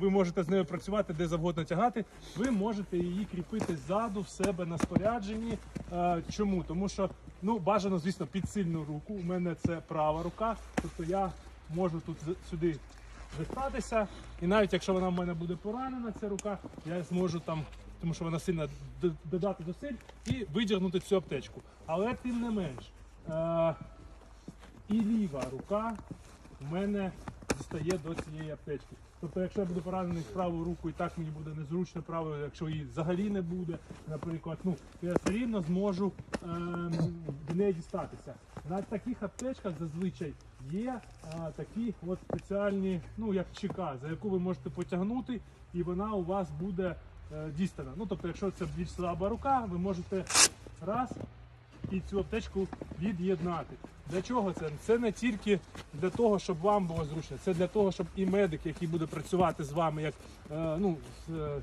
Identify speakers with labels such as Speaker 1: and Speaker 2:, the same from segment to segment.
Speaker 1: ви можете з нею працювати де завгодно тягати. Ви можете її кріпити ззаду в себе на спорядженні. Е, Чому? Тому що ну бажано, звісно, під сильну руку. У мене це права рука, тобто я можу тут сюди вистатися, і навіть якщо вона в мене буде поранена, ця рука, я зможу там, тому що вона сильно додати зусиль і видірнути цю аптечку. Але тим не менш, е, і ліва рука в мене дістає до цієї аптечки. Тобто, якщо я буду поранений в праву руку і так мені буде незручно правою, якщо її взагалі не буде, наприклад, ну я все рівно зможу ем, до неї дістатися. На таких аптечках зазвичай є а, такі от спеціальні, ну як чека, за яку ви можете потягнути, і вона у вас буде е, дістана. Ну тобто, якщо це більш слаба рука, ви можете раз і цю аптечку від'єднати. Для чого це? Це не тільки для того, щоб вам було зручно, це для того, щоб і медик, який буде працювати з вами як е, ну, з е,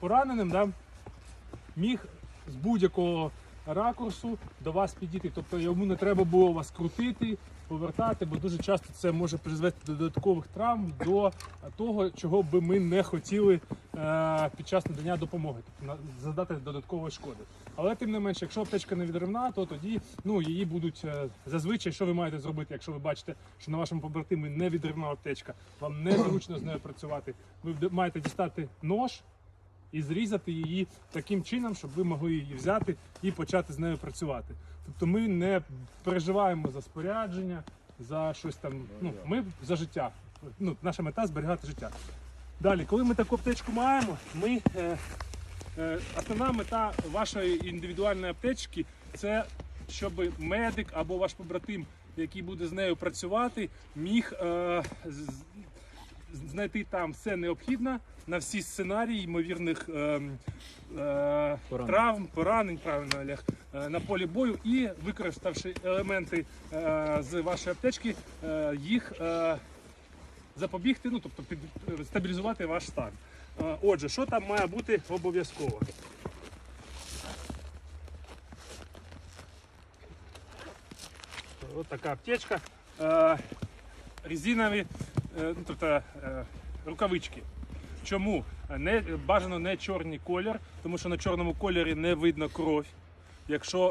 Speaker 1: пораненим, да, міг з будь-якого ракурсу до вас підійти. Тобто йому не треба було вас крутити, повертати, бо дуже часто це може призвести до додаткових травм, до того, чого би ми не хотіли е, під час надання допомоги, тобто на- завдати додаткової шкоди. Але тим не менше, якщо аптечка не відривна, то тоді ну, її будуть е, зазвичай, що ви маєте зробити, якщо ви бачите, що на вашому побратимі не відривна аптечка, вам незручно з нею працювати. Ви маєте дістати нож і зрізати її таким чином, щоб ви могли її взяти і почати з нею працювати. Тобто ми не переживаємо за спорядження, за щось там. Ну, ми за життя. Ну, наша мета зберігати життя. Далі, коли ми таку аптечку маємо, ми, е, е, основна мета вашої індивідуальної аптечки це щоб медик або ваш побратим, який буде з нею працювати, міг е, знайти там все необхідне на всі сценарії ймовірних ем, е, травм, поранень, правильно Олег, е, на полі бою і використавши елементи е, з вашої аптечки, е, їх е, запобігти, ну тобто під, стабілізувати ваш стан. Е, Отже, що там має бути обов'язково? Ось така аптечка. Е, резинові, е, тобто е, рукавички. Чому? Не, бажано не чорний колір, тому що на чорному кольорі не видно кров. Якщо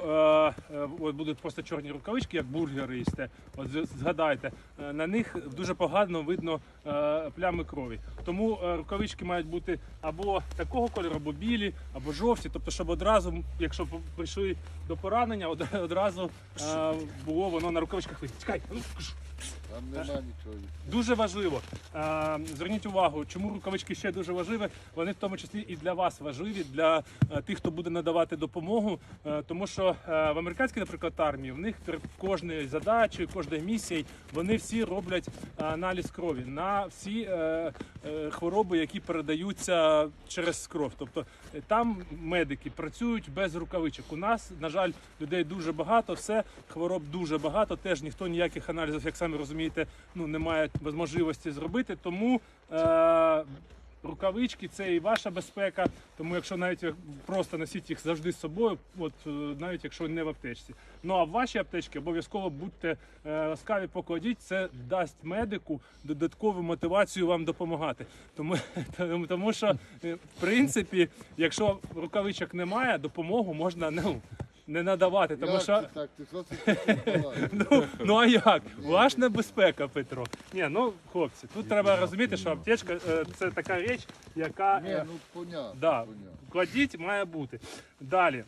Speaker 1: е, е, будуть просто чорні рукавички, як бургери їсте, от згадайте, е, на них дуже погано видно е, плями крові. Тому е, рукавички мають бути або такого кольору, або білі, або жовті. Тобто, щоб одразу, якщо прийшли до поранення, од- одразу е, було воно на рукавичках видно.
Speaker 2: Там нема нічого.
Speaker 1: Дуже важливо. Е, Зверніть увагу, чому рукавички ще дуже важливі. Вони в тому числі і для вас важливі, для е, тих, хто буде надавати допомогу. Е, Тому що в американській, наприклад, армії в них перед кожною задачею, кожною місією вони всі роблять аналіз крові на всі хвороби, які передаються через кров. Тобто е, там медики працюють без рукавичок. У нас, на жаль, людей дуже багато, все хвороб дуже багато. Теж ніхто ніяких аналізів, як самі розумієте, ну не має можливості зробити. Тому е, рукавички це і ваша безпека. Тому якщо навіть просто носіть їх завжди з собою, от е, навіть якщо не в аптечці. Ну а в ваші аптечки обов'язково будьте е, ласкаві, покладіть. Це дасть медику додаткову мотивацію вам допомагати. Тому, тому, тому що, е, в принципі, якщо рукавичок немає, допомогу можна ну, не надавати. Тому
Speaker 2: Як
Speaker 1: що
Speaker 2: так? Ти
Speaker 1: Ну, ну а як? Ваш небезпека, Петро. Ні, ну хлопці, тут треба розуміти, що аптечка е, це така річ, яка
Speaker 2: Ні,
Speaker 1: е,
Speaker 2: ну понятно.
Speaker 1: да,
Speaker 2: понятно.
Speaker 1: кладіть, має бути. Далі.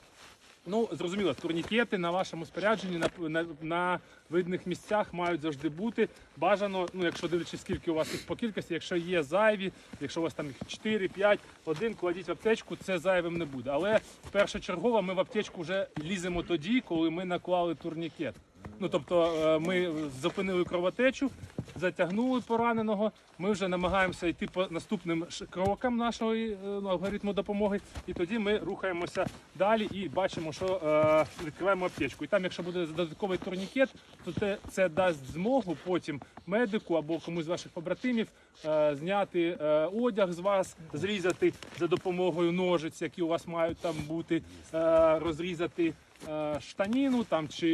Speaker 1: Ну, зрозуміло, турнікети на вашому спорядженні на, на, на видних місцях мають завжди бути. Бажано, ну якщо дивлячись, скільки у вас їх по кількості, якщо є зайві, якщо у вас там їх 4, 5, один кладіть в аптечку, це зайвим не буде. Але першочергово ми в аптечку вже ліземо тоді, коли ми наклали турнікет. Ну тобто е, ми зупинили кровотечу, затягнули пораненого. Ми вже намагаємося йти по наступним крокам нашого е, ну, алгоритму допомоги, і тоді ми рухаємося далі і бачимо, що е, відкриваємо аптечку. І там, якщо буде додатковий турнікет, то це, це дасть змогу потім медику або комусь з ваших побратимів зняти одяг з вас, зрізати за допомогою ножиць, які у вас мають там бути, розрізати штаніну там, чи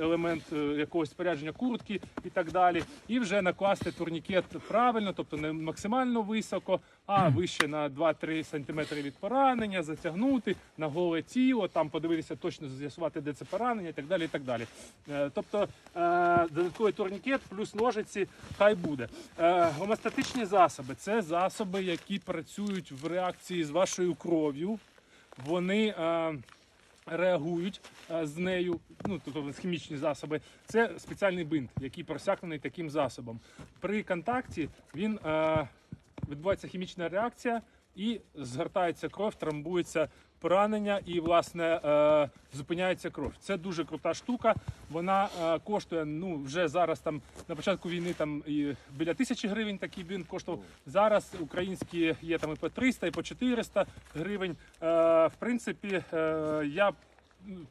Speaker 1: елемент е, якогось спорядження куртки і так далі. І вже накласти турнікет правильно, тобто не максимально високо, а вище на 2-3 см від поранення, затягнути на голе тіло, там подивитися точно з'ясувати, де це поранення і так далі. І так далі. Е, Тобто е, додатковий турнікет плюс ножиці хай буде. Е, Гомостатичні засоби це засоби, які працюють в реакції з вашою кров'ю. Вони е, реагують е, з нею, ну тобто хімічні засоби. Це спеціальний бинт, який просякнений таким засобом. При контакті він е, відбувається хімічна реакція і згортається кров, трамбується поранення і власне е, зупиняється кров. Це дуже крута штука. Вона е, коштує ну вже зараз там на початку війни там і біля тисячі гривень такий бін коштував. Зараз українські є там і по 300, і по 400 гривень. Е, в принципі, я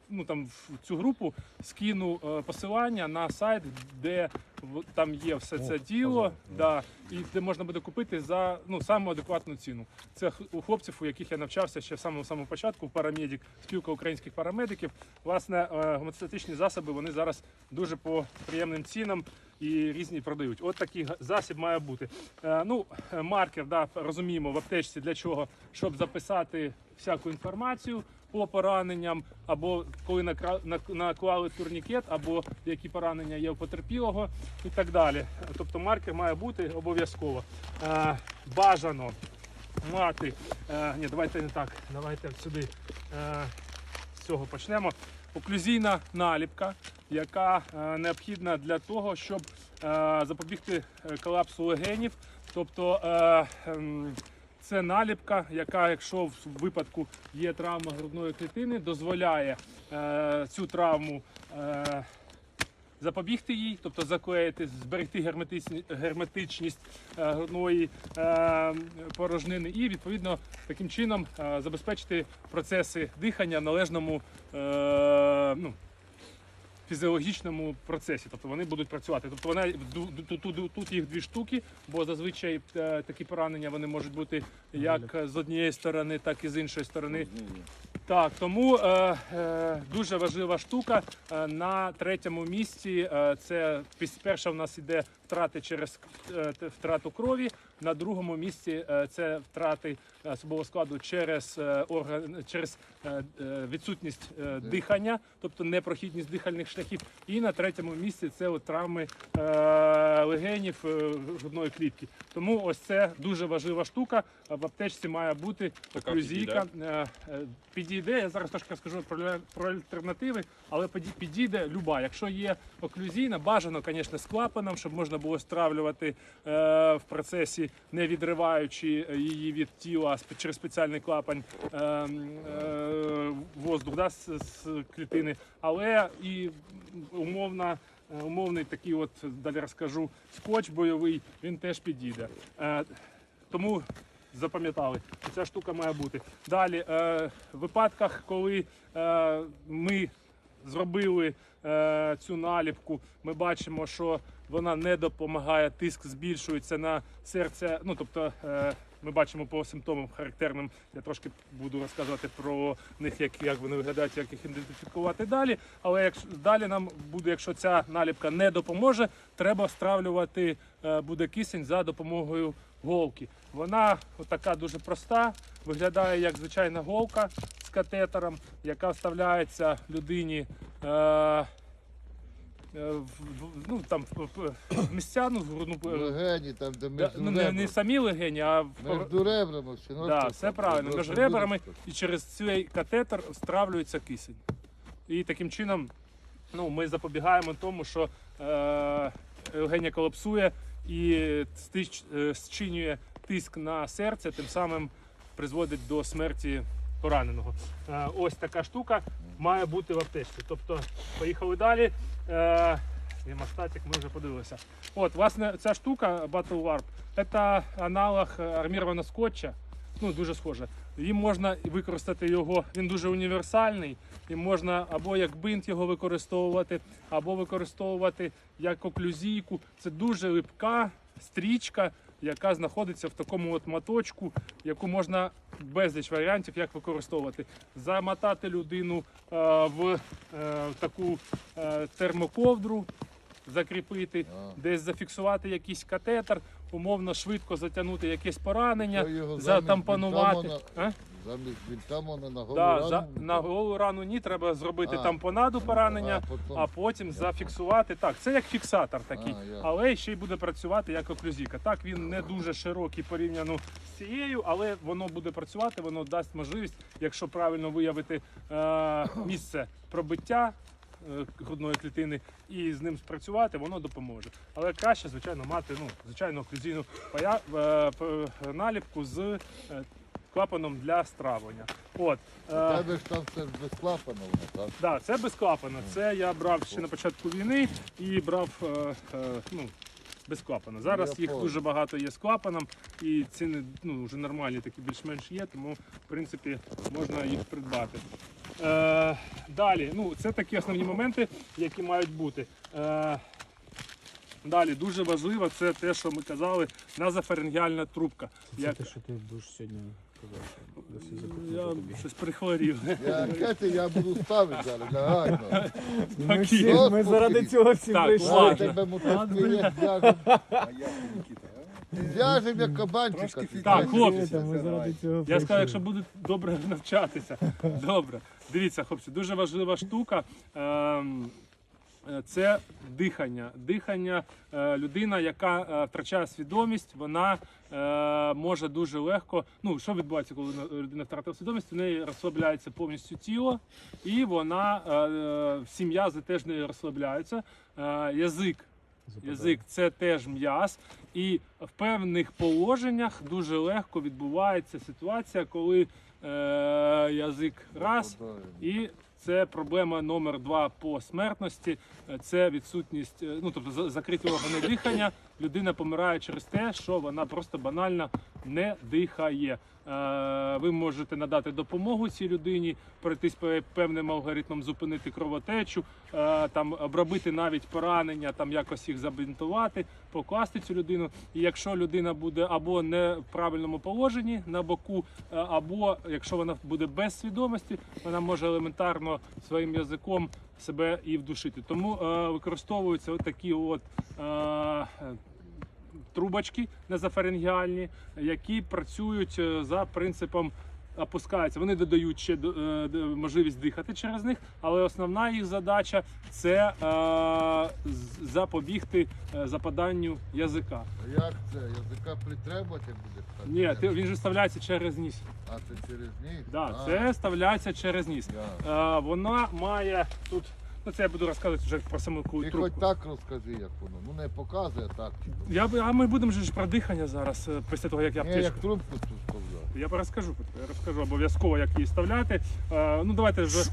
Speaker 1: ну там в цю групу скину е, посилання на сайт, де в- там є все це діло, да, і де можна буде купити за ну саму адекватну ціну. Це у хлопців, у яких я навчався ще в самому самому початку, в парамедик, спілка українських парамедиків. Власне, е, гомеостатичні засоби вони зараз дуже по приємним цінам і різні продають. От такий засіб має бути. Е, Ну, маркер, да, розуміємо, в аптечці для чого? Щоб записати всяку інформацію по пораненням, або коли наклали турнікет, або які поранення є у потерпілого і так далі. Тобто маркер має бути обов'язково. Е, Бажано мати. Е, ні, давайте не так. Давайте сюди е, з цього почнемо. Оклюзійна наліпка, яка необхідна для того, щоб запобігти колапсу легенів. Тобто ем, це наліпка, яка, якщо в випадку є травма грудної клітини, дозволяє е, цю травму е, запобігти їй, тобто заклеїти, зберегти герметичні- герметичність е, грудної е, порожнини і відповідно таким чином е, забезпечити процеси дихання належному е, ну, фізіологічному процесі, тобто вони будуть працювати. Тобто вона тут, тут, тут їх дві штуки, бо зазвичай е, такі поранення вони можуть бути як з однієї сторони, так і з іншої сторони. Так, тому е, е, дуже важлива штука. Е, на третьому місці е, це перша в нас іде втрати через е, втрату крові. На другому місці е, це втрати е, особового складу через е, орган через відсутність дихання, тобто непрохідність дихальних шляхів. І на третьому місці це от травми легенів грудної клітки. Тому ось це дуже важлива штука. В аптечці має бути е, Підійде, я зараз трошки скажу про, про альтернативи, але підійде люба. Якщо є оклюзійна, бажано, звісно, з клапаном, щоб можна було стравлювати в процесі, не відриваючи її від тіла через спеціальний клапань е, е, воздух да, з, з клітини. Але і умовна. е, Умовний такий, от далі розкажу, скотч бойовий, він теж підійде. Е, тому запам'ятали, ця штука має бути. Далі, е, в випадках, коли е, ми зробили е, цю наліпку, ми бачимо, що вона не допомагає, тиск збільшується на серце. Ну тобто, е, ми бачимо по симптомам характерним. Я трошки буду розказувати про них, як, як вони виглядають, як їх ідентифікувати далі. Але якщо далі нам буде, якщо ця наліпка не допоможе, треба стравлювати е, буде кисень за допомогою голки. Вона така дуже проста, виглядає як звичайна голка катетером, яка вставляється людині. Е, е, в, ну, там, в, в- місця, ну, в грудну, е,
Speaker 2: Легені, там, де
Speaker 1: да,
Speaker 2: між
Speaker 1: ну, не, не самі легені, а в,
Speaker 2: Між ребрами, все
Speaker 1: Да, все правильно. Між ребрами і через цей катетер стравлюється кисень. І таким чином ну, ми запобігаємо тому, що е, Євгенія колапсує і стич, е, зчинює тиск на серце, тим самим призводить до смерті пораненого. Е, ось така штука має бути в аптечці. Тобто, поїхали далі. Гемостатик ми вже подивилися. От, власне, ця штука Battle Warp це аналог армірованого скотча. Ну, дуже схоже. І можна використати його, він дуже універсальний, і можна або як бинт його використовувати, або використовувати як оклюзійку. Це дуже липка стрічка, яка знаходиться в такому от моточку, яку можна безліч варіантів як використовувати. Замотати людину е, в е, таку е, термоковдру, закріпити, десь зафіксувати якийсь катетер, умовно швидко затягнути якесь поранення,
Speaker 2: його замість
Speaker 1: затампонувати.
Speaker 2: бінтами
Speaker 1: А?
Speaker 2: Замість на голову
Speaker 1: Да,
Speaker 2: рану.
Speaker 1: за, на голу рану ні, треба зробити
Speaker 2: А.
Speaker 1: тампонаду поранення,
Speaker 2: А, потім.
Speaker 1: а потім зафіксувати. Так, це як фіксатор такий,
Speaker 2: А, ясно.
Speaker 1: але ще й буде працювати як оклюзіка. Так, він не дуже широкий порівняно з цією, але воно буде працювати, воно дасть можливість, якщо правильно виявити е, місце пробиття. е, Грудної клітини і з ним спрацювати, воно допоможе. Але краще, звичайно, мати ну, звичайно оклюзійну пая- е, п- наліпку з е, клапаном для стравлення. От,
Speaker 2: У
Speaker 1: е,
Speaker 2: тебе ж там все ж без клапана, воно, так?
Speaker 1: Да, це без клапана. Це я брав ще на початку війни і брав е, е, ну, без клапана. Зараз
Speaker 2: Я
Speaker 1: їх
Speaker 2: понял.
Speaker 1: дуже багато є з клапаном, і ціни ну, вже нормальні такі більш-менш є, тому в принципі можна їх придбати. Е, далі, ну, це такі основні моменти, які мають бути. Е, Далі дуже важливо це те, що ми казали, назофарингіальна трубка.
Speaker 3: Це
Speaker 1: Як...
Speaker 3: те, що ти будеш сьогодні
Speaker 1: Я щось прихворів.
Speaker 2: Я, я буду ставити зараз, негайно.
Speaker 3: Ми, всі, ми заради цього всі
Speaker 1: Так,
Speaker 3: прийшли.
Speaker 1: Ладно.
Speaker 2: тебе мотоциклет зв'яжем. Зв'яжем як кабанчика. ти
Speaker 1: Так,
Speaker 2: знаєш.
Speaker 1: хлопці.
Speaker 3: Ми заради цього
Speaker 1: Я
Speaker 3: прийшли.
Speaker 1: сказав, якщо будуть добре навчатися. Добре. Дивіться, хлопці, дуже важлива штука. Ем, Це дихання. Дихання е, людина, яка е, втрачає свідомість, вона е, може дуже легко. Ну, що відбувається, коли людина втратила свідомість? У неї розслабляється повністю тіло, і вона е, е, всі м'язи теж не розслабляються. Е, Язик Язик це теж м'яз, і в певних положеннях дуже легко відбувається ситуація, коли е, язик раз, і це проблема номер два по смертності. Це відсутність, е, ну тобто за- закриті органи дихання. Людина помирає через те, що вона просто банально не дихає. Е, Ви можете надати допомогу цій людині, пройтись пе- певним алгоритмом, зупинити кровотечу, е, там обробити навіть поранення, там якось їх забинтувати, покласти цю людину. І якщо людина буде або не в правильному положенні на боку, е, або якщо вона буде без свідомості, вона може елементарно своїм язиком себе і вдушити. Тому е, використовуються от такі от. Е, трубочки назофарингіальні, які працюють е, за принципом опускаються. Вони додають ще е, можливість дихати через них, але основна їх задача це е, запобігти е, западанню язика.
Speaker 2: А як це? Язика притребувати буде?
Speaker 1: Ні, ти, він же вставляється через ніс.
Speaker 2: А це через ніс?
Speaker 1: Да, це вставляється через ніс. Е, вона має тут. Ну, це я буду розказувати вже про саму
Speaker 2: Ти
Speaker 1: трубку.
Speaker 2: хоч так розкажи, як воно. Ну не показує так.
Speaker 1: Я, б- а ми будемо же ж про дихання зараз, е, після того, як я
Speaker 2: Ні,
Speaker 1: аптечку.
Speaker 2: як трубку тут сказав.
Speaker 1: Я розкажу, я розкажу обов'язково, як її вставляти. Е, ну давайте вже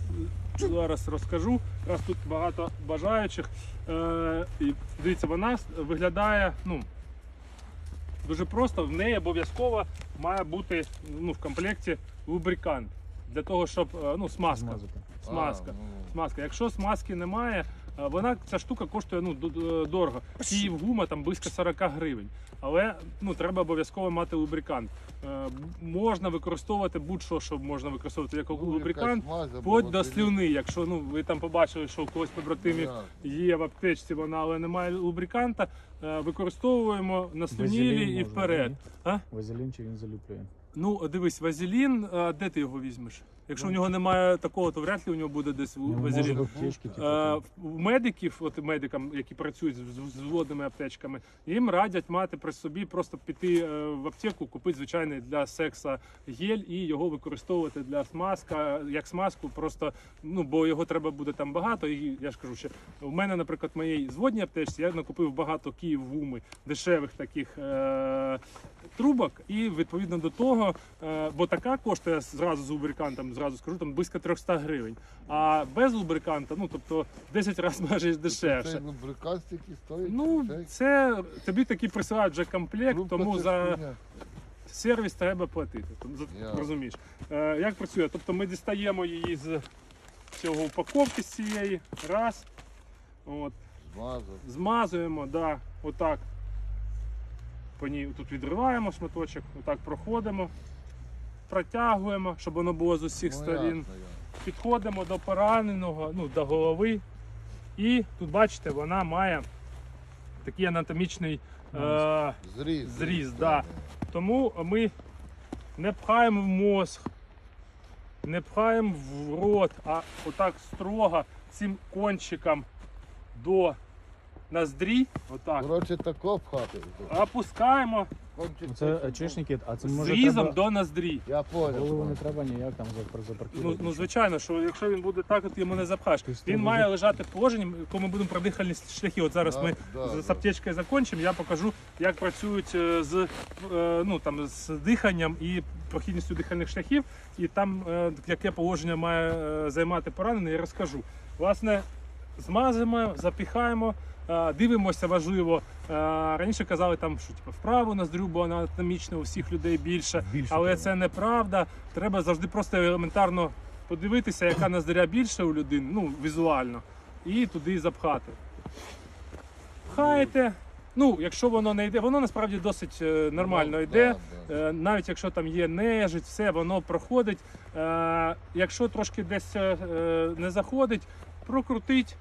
Speaker 1: зараз розкажу. Раз тут багато бажаючих. Е, і дивіться, вона с- виглядає ну, дуже просто. В неї обов'язково має бути ну, в комплекті лубрикант для того, щоб е, ну, смазка.
Speaker 3: Змазати.
Speaker 1: Смазка.
Speaker 2: А, ну.
Speaker 1: Смазка. Якщо смазки немає, вона ця штука коштує ну дорого. Київ гума там близько 40 гривень. Але ну треба обов'язково мати лубрикант. Е, Можна використовувати будь-що, що можна використовувати як
Speaker 2: Ну,
Speaker 1: лубрикант, вплоть до слюни. Якщо ну ви там побачили, що у когось побратимів є в аптечці, вона але немає лубриканта. е, Використовуємо на слюнілі і вперед.
Speaker 3: Вазелін чи він залюблює?
Speaker 1: Ну дивись, вазелін, а де ти його візьмеш? Якщо у нього немає такого, то вряд ли у нього буде десь
Speaker 3: Ну,
Speaker 1: вазелін.
Speaker 3: в типу,
Speaker 1: Е,
Speaker 3: там.
Speaker 1: медиків, от медикам, які працюють з, з, з аптечками, їм радять мати при собі просто піти е, в аптеку, купити звичайний для секса гель і його використовувати для смазка, як смазку, просто ну бо його треба буде там багато. І я ж кажу, що у мене, наприклад, в моїй зводній аптечці я накупив багато Київ гуми дешевих таких. Е- Трубок, і відповідно до того, е, бо така коштує зразу з зразу скажу, там близько 300 гривень. А без лубриканта, ну тобто 10 разів майже дешевше.
Speaker 2: Цей лубрикант стільки стоїть?
Speaker 1: Ну,
Speaker 2: цей?
Speaker 1: це тобі такі присилають вже комплект,
Speaker 2: Трубка
Speaker 1: тому
Speaker 2: це
Speaker 1: за
Speaker 2: хуйня.
Speaker 1: сервіс треба платити. Тобто, за-
Speaker 2: Ясно.
Speaker 1: Розумієш. Е, як працює? Тобто ми дістаємо її з цього упаковки з цієї, раз. От,
Speaker 2: Змазав.
Speaker 1: змазуємо, да, отак. по ній тут відриваємо шматочок, отак проходимо, протягуємо, щоб воно було з усіх
Speaker 2: Ну,
Speaker 1: сторін.
Speaker 2: ясно, ясно.
Speaker 1: Підходимо до пораненого, ну, до голови. І тут, бачите, вона має такий анатомічний. Е,
Speaker 2: Зріз.
Speaker 1: Зріз, да. тому ми не пхаємо в мозг, не пхаємо в рот, а отак строго цим кончиком до ноздрі, отак,
Speaker 2: Коротше, тако пхати.
Speaker 1: опускаємо
Speaker 2: Кончик
Speaker 3: Це е, а це може
Speaker 1: різом
Speaker 3: треба...
Speaker 1: до ноздрі.
Speaker 2: Я
Speaker 3: Голову не
Speaker 2: понял.
Speaker 3: треба ніяк там запар-
Speaker 1: Ну,
Speaker 3: запаркувати.
Speaker 1: ну звичайно, що якщо він буде так, от йому не запхаєш. Він
Speaker 3: треба
Speaker 1: має лежати в положенні, коли ми будемо про дихальні шляхи. От зараз
Speaker 2: Да,
Speaker 1: ми
Speaker 2: да,
Speaker 1: з
Speaker 2: да.
Speaker 1: аптечкою закончимо, я покажу, як працюють е, з, е, ну, там, з диханням і прохідністю дихальних шляхів, і там е, яке положення має е, займати поранений, я розкажу. Власне, змазуємо, запіхаємо. Е, Дивимося, важливо. Е, Раніше казали, там, що типу, вправу ноздрю, бо вона анатомічна у всіх людей більше.
Speaker 3: Більше
Speaker 1: Але це неправда. Треба завжди просто елементарно подивитися, яка ноздря більше у людини, ну, візуально, і туди запхати. Пхаєте. Ну, якщо воно не йде, воно насправді досить е, нормально
Speaker 2: Ну,
Speaker 1: йде.
Speaker 2: да, да.
Speaker 1: Е, Навіть якщо там є нежить, все воно проходить. Е, Якщо трошки десь е, не заходить, прокрутить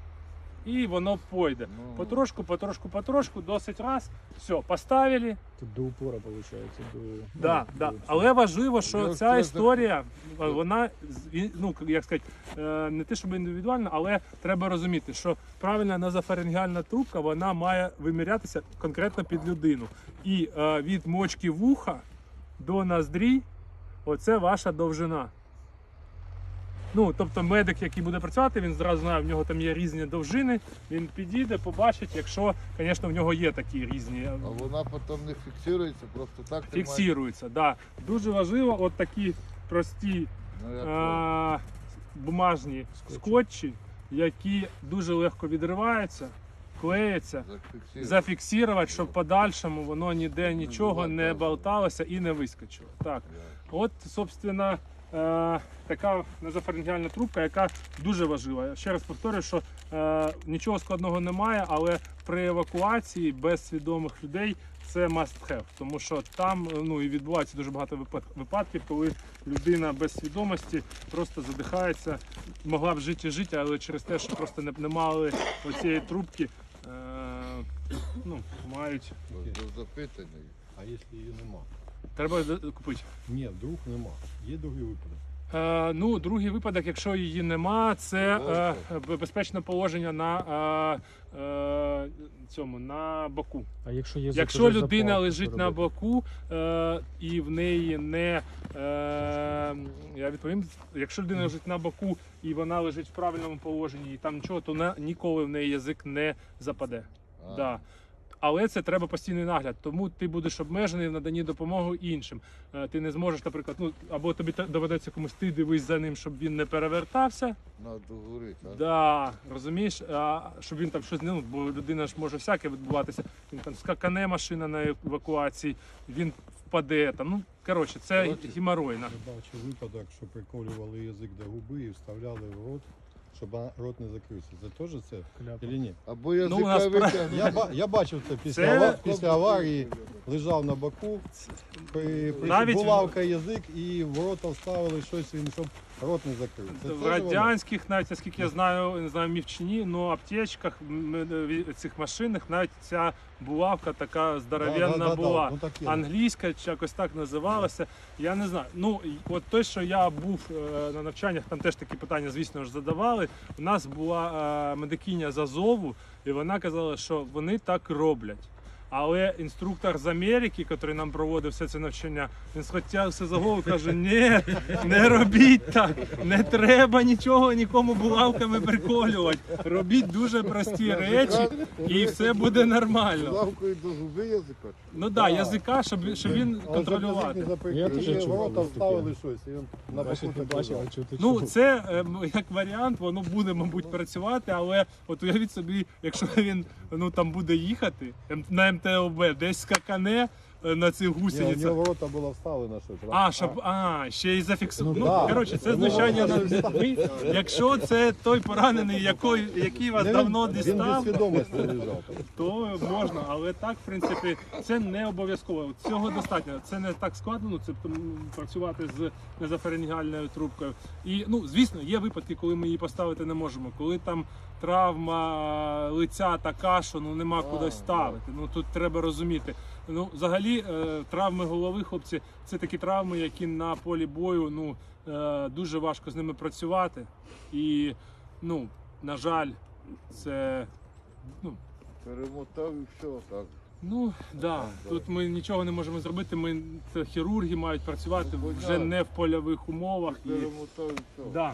Speaker 1: і воно пойде.
Speaker 2: Ну.
Speaker 1: Потрошку, потрошку, потрошку, досить раз. Все, поставили.
Speaker 3: Тут до упора, виходить. До...
Speaker 1: Да,
Speaker 3: ну,
Speaker 1: да.
Speaker 3: до-
Speaker 1: Але важливо, що
Speaker 2: Я
Speaker 1: ця історія, е, вона ну як сказати, е, не те, щоб індивідуальна, але треба розуміти, що правильна назофарингеальна трубка вона має вимірятися конкретно під людину. І е, від мочки вуха до ноздрі, оце ваша довжина. Ну, тобто медик, який буде працювати, він зразу знає, в нього там є різні довжини. Він підійде, побачить, якщо, звісно, в нього є такі різні.
Speaker 2: А вона потім не фіксується, просто так тримає.
Speaker 1: Фіксується, да. Дуже важливо, от такі прості
Speaker 2: Ну,
Speaker 1: а, бумажні
Speaker 3: Скотчі.
Speaker 1: скотчі, які дуже легко відриваються, клеяться, зафіксувати, щоб в подальшому воно ніде нічого не
Speaker 2: болталося.
Speaker 1: болталося і не вискочило. Так, от, собственно, е, така назофарингеальна трубка, яка дуже важлива. Ще раз повторюю, що е, нічого складного немає, але при евакуації без свідомих людей це must have, тому що там е, ну, і відбувається дуже багато випад- випадків, коли людина без свідомості просто задихається, могла б жити жити, але через те, що просто не, мали оцієї трубки, е, ну, мають.
Speaker 2: До запитання.
Speaker 4: А якщо її нема?
Speaker 1: Треба купити.
Speaker 4: Ні, вдруг нема. Є другий випадок.
Speaker 1: Е, ну, другий випадок, якщо її нема, це е, безпечне положення на е, е, цьому на боку.
Speaker 3: А якщо є
Speaker 1: Якщо людина
Speaker 3: запал,
Speaker 1: лежить
Speaker 3: що
Speaker 1: на
Speaker 3: робити?
Speaker 1: боку е, і в неї не е, я відповім, якщо людина лежить на боку і вона лежить в правильному положенні, і там нічого, то на, ніколи в неї язик не западе.
Speaker 2: А,
Speaker 1: Да. Але це треба постійний нагляд, тому ти будеш обмежений в наданні допомоги іншим. Е, Ти не зможеш, наприклад, ну або тобі доведеться комусь ти дивись за ним, щоб він не перевертався.
Speaker 2: На догори, так?
Speaker 1: Да, розумієш, а щоб він там щось не ну, бо людина ж може всяке відбуватися. Він там скакане машина на евакуації, він впаде там. Ну коротше, це
Speaker 2: Коротше.
Speaker 1: геморойно.
Speaker 4: Я бачив випадок, що приколювали язик до губи і вставляли в рот, щоб рот не закрився. Це теж це?
Speaker 3: Кляпа.
Speaker 4: Чи ні?
Speaker 2: Або я
Speaker 1: Ну, у нас.
Speaker 4: Я, ба- я бачив це після,
Speaker 1: Це-
Speaker 4: ава- після аварії, лежав на боку, при, при,
Speaker 1: Навіть
Speaker 4: булавка язик і в рота вставили щось, він, щоб рот не закрив. Це
Speaker 1: В радянських, навіть наскільки я знаю, не знаю міф чи ні, але аптечках м, м, цих машинах навіть ця булавка така здоровенна
Speaker 4: Да-да-да-да,
Speaker 1: була.
Speaker 4: ну так є.
Speaker 1: Англійська чи якось так називалася. Я не знаю. Ну і от те, що я був е, на навчаннях, там теж такі питання, звісно ж, задавали. У нас була е, медикиня з Азову, і вона казала, що вони так роблять. Але інструктор з Америки, який нам проводив все це навчання, він схватявся за голову і каже: ні, не робіть так, не треба нічого нікому булавками приколювати. Робіть дуже прості речі, і все буде нормально.
Speaker 2: Лавкою до губи язика.
Speaker 1: Ну так, да, язика, щоб, щоб він контролювати.
Speaker 4: не.
Speaker 3: Я теж
Speaker 4: І
Speaker 3: чув
Speaker 4: в рота
Speaker 3: таке.
Speaker 4: вставили щось, і він на
Speaker 1: Ну, це е, як варіант, воно буде, мабуть, працювати, але от уявіть собі, якщо він ну там буде їхати. На МТЛБ, десь скакане, на цих
Speaker 4: Ні, у
Speaker 1: гусеницях.
Speaker 4: нього рота була вставлена щось.
Speaker 1: А, щоб а, ще й зафіксував. Ну,
Speaker 4: Ну, да.
Speaker 1: коротше, це
Speaker 4: Ну,
Speaker 1: знущання
Speaker 4: ну,
Speaker 1: над людьми. Якщо це той поранений, який, який вас
Speaker 4: Він-
Speaker 1: давно
Speaker 4: Він без
Speaker 1: дістав,
Speaker 4: свідомості лежав.
Speaker 1: то можна, але так, в принципі, це не обов'язково. Цього достатньо. Це не так складно, ну, це м, працювати з незафаренгіальною трубкою. І ну, звісно, є випадки, коли ми її поставити не можемо. Коли там травма лиця така, що ну нема куди ставити. Ну тут треба розуміти. Ну, взагалі, е, травми голови, хлопці, це такі травми, які на полі бою ну е, дуже важко з ними працювати. І ну, на жаль, це ну.
Speaker 2: Перемотав і все, так.
Speaker 1: Ну да, тут ми нічого не можемо зробити. Ми це хірурги мають працювати
Speaker 2: Ну,
Speaker 1: вже не в польових умовах. І,
Speaker 2: Перемотав і все.
Speaker 1: да.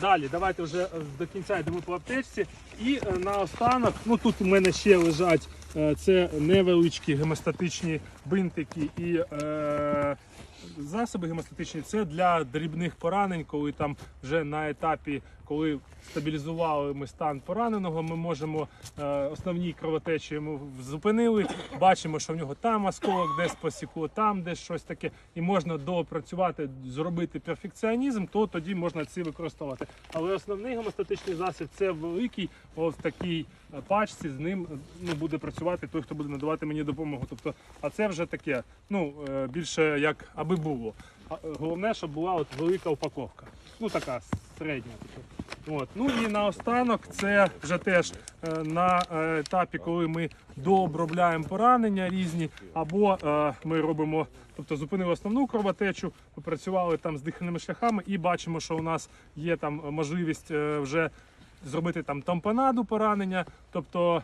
Speaker 1: Далі, давайте вже е, до кінця йдемо по аптечці. І наостанок, ну тут у мене ще лежать це невеличкі гемостатичні бинтики і е, засоби гемостатичні. Це для дрібних поранень, коли там вже на етапі, коли стабілізували ми стан пораненого, ми можемо е, основні кровотечі йому зупинили. Бачимо, що в нього там осколок десь посікло, там десь щось таке, і можна доопрацювати, зробити перфекціонізм, то тоді можна ці використовувати. Але основний гемостатичний засіб це великий, ось в такій е, пачці. З ним ну, буде працювати той, хто буде надавати мені допомогу. Тобто, а це вже таке, ну е, більше як аби було. Е, Головне, щоб була от велика упаковка. Ну така середня. От. Ну і наостанок це вже теж е, на е, етапі, коли ми дообробляємо поранення різні, або ми робимо, тобто зупинили основну кровотечу, попрацювали там з дихальними шляхами і бачимо, що у нас є там можливість вже зробити там тампонаду поранення, тобто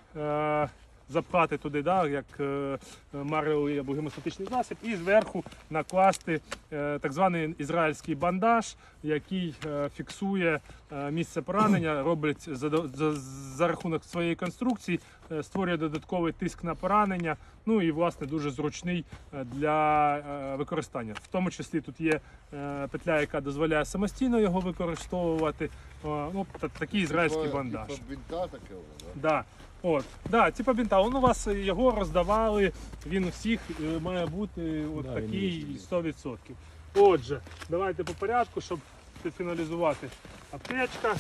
Speaker 1: запхати туди, да, як е, маревий або гемостатичний засіб, і зверху накласти е, так званий ізраїльський бандаж, який е, фіксує е, місце поранення, робить за, за, за рахунок своєї конструкції, е, створює додатковий тиск на поранення. Ну і власне дуже зручний е, для е, використання. В тому числі тут є е, петля, яка дозволяє самостійно його використовувати. Е, Ну, та- такий ізраїльський бандаж.
Speaker 2: Типа бінта таке воно, да?
Speaker 1: От, да, типа бінта. Он у вас його роздавали. Він у всіх е, має бути от
Speaker 3: Да,
Speaker 1: такий 100%. Отже, давайте по порядку, щоб фіналізувати. Аптечка.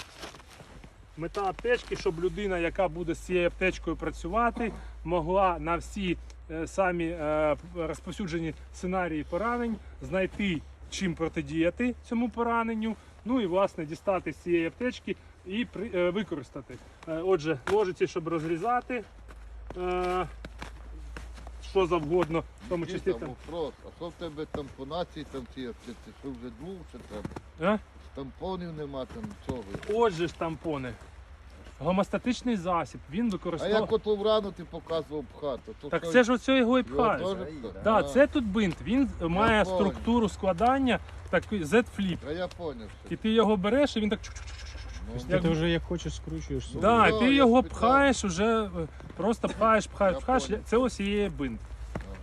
Speaker 1: Мета аптечки, щоб людина, яка буде з цією аптечкою працювати, могла на всі е, самі е, розповсюджені сценарії поранень знайти чим протидіяти цьому пораненню. Ну і власне дістати з цієї аптечки і при, е, використати. Е, Отже, ножиці, щоб розрізати е, що завгодно, в тому числі
Speaker 2: там вопрос, а що в тебе там по нації там ці аптеці? Що вже двох чи там?
Speaker 1: А?
Speaker 2: Тампонів нема там цього.
Speaker 1: Отже ж тампони. Гомостатичний засіб, він
Speaker 2: А як
Speaker 1: використовує.
Speaker 2: от Лаврану ти показував пхати? То
Speaker 1: Так
Speaker 2: що,
Speaker 1: це ж оцього його і
Speaker 2: його теж пхати?
Speaker 1: Да,
Speaker 2: А,
Speaker 1: це тут бинт. Він має
Speaker 2: понял.
Speaker 1: структуру складання такий Z-фліп.
Speaker 2: А я поняв.
Speaker 1: І ти його береш, і він так.
Speaker 2: Ну,
Speaker 1: як-
Speaker 3: Ти вже як хочеш скручуєш собі.
Speaker 1: Да,
Speaker 2: да,
Speaker 1: ти
Speaker 2: я
Speaker 1: його
Speaker 2: спитав.
Speaker 1: пхаєш, уже е, просто пхаєш, пхаєш,
Speaker 2: Я
Speaker 1: пхаєш.
Speaker 2: понял.
Speaker 1: Це ось і є бинт.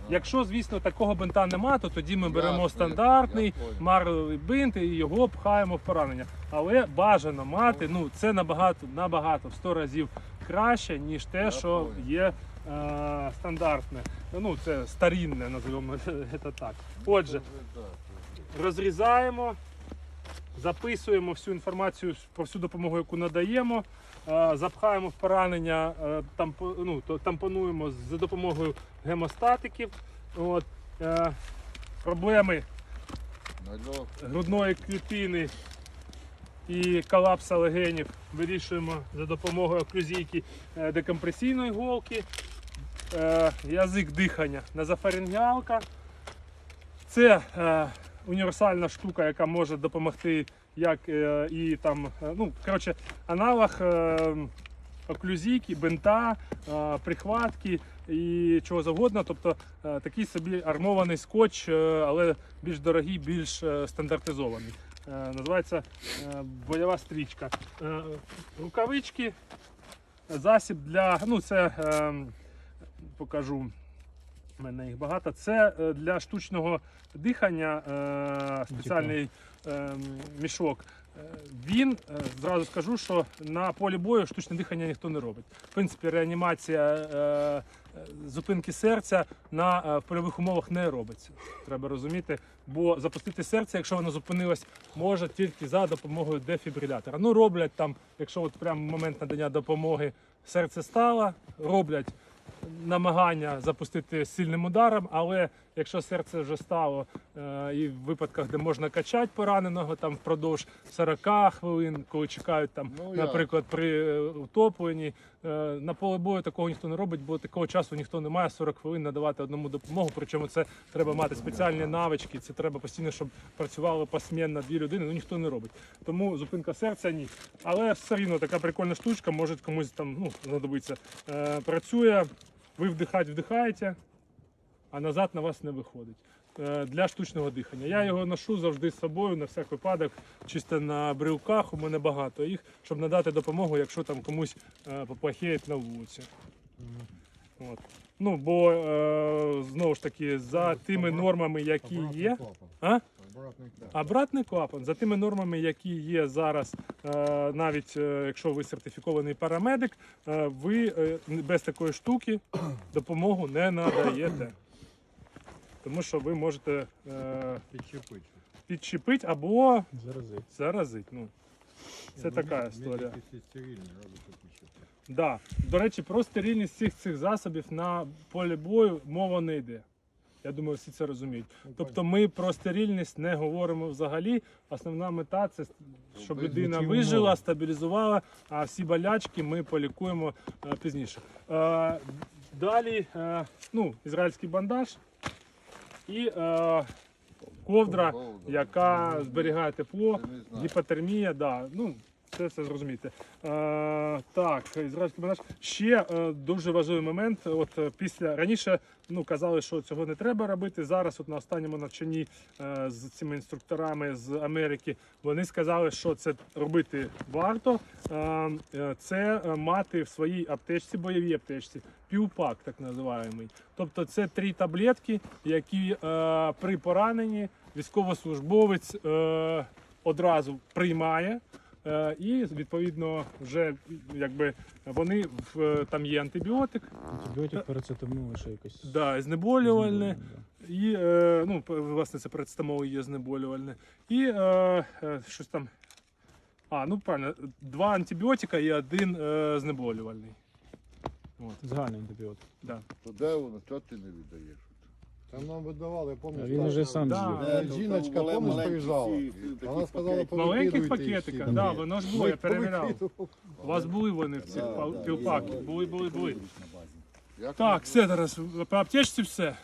Speaker 1: Якщо, звісно, такого бинта нема, то тоді ми беремо стандартний марлевий бинт і його пхаємо в поранення. Але бажано мати, ну це набагато, набагато в 100 разів краще, ніж те,
Speaker 2: Я
Speaker 1: що є е, стандартне. Ну, це старінне, називаємо це так. Отже,
Speaker 2: це
Speaker 1: розрізаємо, записуємо всю інформацію про всю допомогу, яку надаємо. е, Запхаємо в поранення, е, ну, тампонуємо за допомогою гемостатиків. От, е, проблеми грудної клітини і колапса легенів вирішуємо за допомогою оклюзійки е, декомпресійної голки, язик дихання назофарингіалка. Це універсальна штука, яка може допомогти як е, і там, е, ну, коротше, аналог е, оклюзійки, бинта, прихватки і чого завгодно. Тобто такий собі армований скотч, але більш дорогий, більш стандартизований. Називається бойова стрічка. Рукавички, засіб для, ну це покажу. У мене їх багато. Це е, для штучного дихання е, спеціальний е, мішок. Е, Він зразу скажу, що на полі бою штучне дихання ніхто не робить. В принципі, реанімація зупинки серця на польових умовах не робиться. Треба розуміти, бо запустити серце, якщо воно зупинилось, може тільки за допомогою дефібрилятора. Ну роблять там, якщо от прямо момент надання допомоги серце стало, роблять намагання запустити сильним ударом, але якщо серце вже стало е, і в випадках, де можна качати пораненого там впродовж 40 хвилин, коли чекають там,
Speaker 2: Ну,
Speaker 1: наприклад, при е, утопленні, е, на поле бою такого ніхто не робить, бо такого часу ніхто не має 40 хвилин надавати одному допомогу. Причому це треба мати спеціальні навички, це треба постійно, щоб працювали посмінно дві людини. Ну ніхто не робить. Тому зупинка серця ні. Але все рівно така прикольна штучка, може комусь там ну, знадобиться. Е, працює, ви вдихать, вдихаєте, а назад на вас не виходить. Е, Для штучного дихання. Я його ношу завжди з собою на всяк випадок, чисто на брілках. У мене багато їх, щоб надати допомогу, якщо там комусь е, поплахіють на вулиці. От. Ну, бо е, знову ж таки, за тими нормами, які є. А? Обратний клапан за тими нормами, які є зараз, е, навіть е, якщо ви сертифікований парамедик, е, ви без такої штуки допомогу не надаєте. Тому що ви можете
Speaker 4: Підчепити.
Speaker 1: підчепити або
Speaker 3: Зарази.
Speaker 1: заразити. Ну, це така історія. Да. До речі, про стерильність всіх цих засобів на полі бою мова не йде. Я думаю, всі це розуміють. Тобто ми про стерильність не говоримо взагалі. Основна мета це щоб людина вижила, стабілізувала, а всі болячки ми полікуємо е, пізніше. Е, далі е, ну, ізраїльський бандаж і е, ковдра,
Speaker 2: Ковдра.
Speaker 1: яка зберігає тепло. Гіпотермія, да. Ну, це все зрозумієте. Е, так, ізраїльський бандаж. Ще е, дуже важливий момент. От е, після раніше ну, казали, що цього не треба робити. Зараз, от на останньому навчанні е, з цими інструкторами з Америки, вони сказали, що це робити варто. Е, е, це е, мати в своїй аптечці, бойовій аптечці, півпак, так називаємо. Тобто це три таблетки, які е, при пораненні військовослужбовець е, одразу приймає. Е, І відповідно вже якби вони в е, там є антибіотик,
Speaker 3: Антибіотик, парацетамол, ще якось.
Speaker 1: да, знеболювальне, і е, ну, власне це парацетамол є знеболювальне. І е, е, щось там. А, ну правильно, два антибіотика і один е, знеболювальний. От,
Speaker 3: Загальний антибіотик.
Speaker 1: да.
Speaker 2: То де воно? Чого ти не віддаєш?
Speaker 4: Там нам видавали, я пам'ятаю.
Speaker 3: він уже сам
Speaker 1: Да.
Speaker 4: Е, Жіночка, помниш, приїжджала. Вона сказала,
Speaker 1: В маленьких
Speaker 4: повикидуйте
Speaker 1: пакетиках,
Speaker 4: всі.
Speaker 1: да, воно ж було, я
Speaker 4: перемінав.
Speaker 1: У вас були вони в цих
Speaker 2: Да, да,
Speaker 1: півпаках? Були, були, були.
Speaker 2: Як
Speaker 1: Так, все зараз по аптечці все.